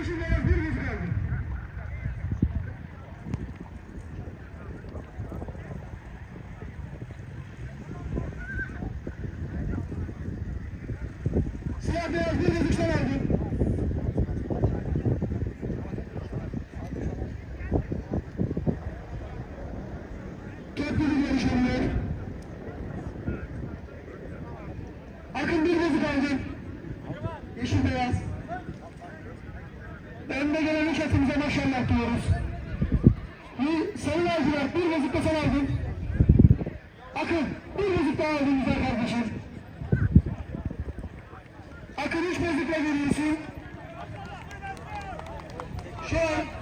Yeşil beyaz bir yüz kaldı. Siyah beyaz bir aldım. Köprülü görüşenler. Akın bir bozuk aldım. Yeşil beyaz. Önde gelen üç atımıza maşallah diyoruz. Bir sarı lacivert bir bozuk da sen aldın. Akın bir bozuk daha aldın güzel kardeşim. Akın üç bozukla geliyorsun. Şu an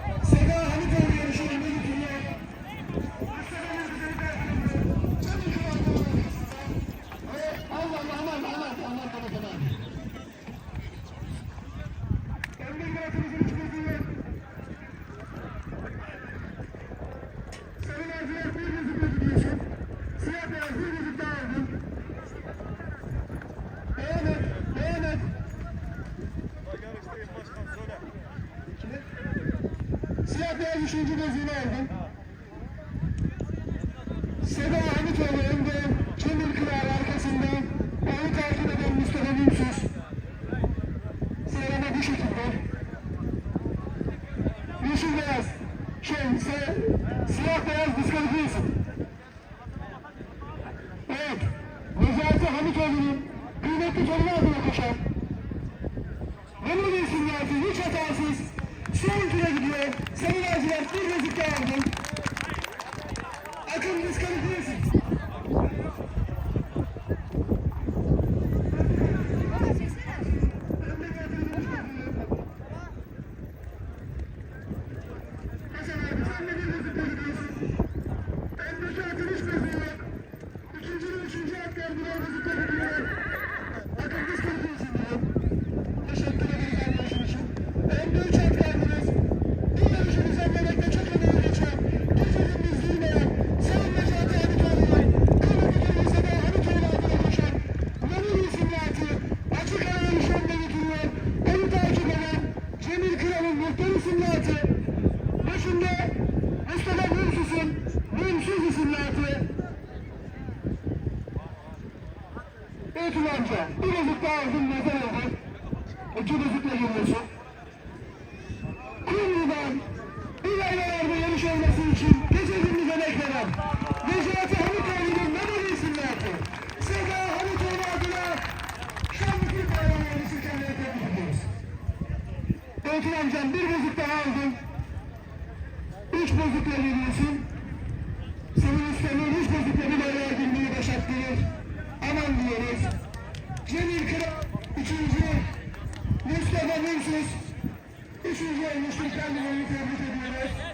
Gözüküyorsun. Siyah beyaz bir bozuk daha aldın. Devam et, devam arkasında, onu takip eden Mustafa Mümsüz. Sıralama bu şekilde. Yeşil beyaz, şey, se, siyah beyaz diskalifiyesin. Evet, Necati Hamitoğlu'nun kıymetli torunu adına koşan. Memur Bey'sin Necati, hiç hatasız. Son tura gidiyor. Sayın Lacivert bir gözlük daha aldım. Akın diskalifiyesin. Hasan abi sen de bir gözlükle gidiyorsun. Öndeki atın üç gözlüğü var. İkinci ve üçüncü atlar birer gözlükle gidiyorlar. Akın diskalifiyesin diyor. Teşekkür ederiz anlayışın için. Önde üç at kaldınız. Bu yarışı düzenlemekte çok emeği geçen, gece gündüz durmayan, Sayın Necati Hamitoğlu'nun, Kırmızı Lisede Hamitoğlu adına koşan, Memur isimli atı, açık ara yarışı önde getiriyor. Onu takip eden, Cemil Kral'ın muhtar isimli atı, başında Mustafa Mümsüz'ün, Mümsüz isimli atı, Beytül amca, bir bozuk daha aldım nazar oldu. İki bozukla geliyorsun. Kumru'dan bir aylarda yarış olması için gece gündüz emek veren Necati Hamitoğlu'nun Memoli isimli atı. Seda Hamitoğlu adına Şanlıurfa Bayramı kendine tebrik ediyoruz. Beytül amcam bir bozuk daha aldın. Üç bozukla geliyorsun. Senin ustalığın üç bozukla bir araya girmeyi başarttırır. Aman diyoruz. Cemil Kral, üçüncü, Mustafa Münsüz, üçüncü olmuştur kendilerini tebrik ediyoruz.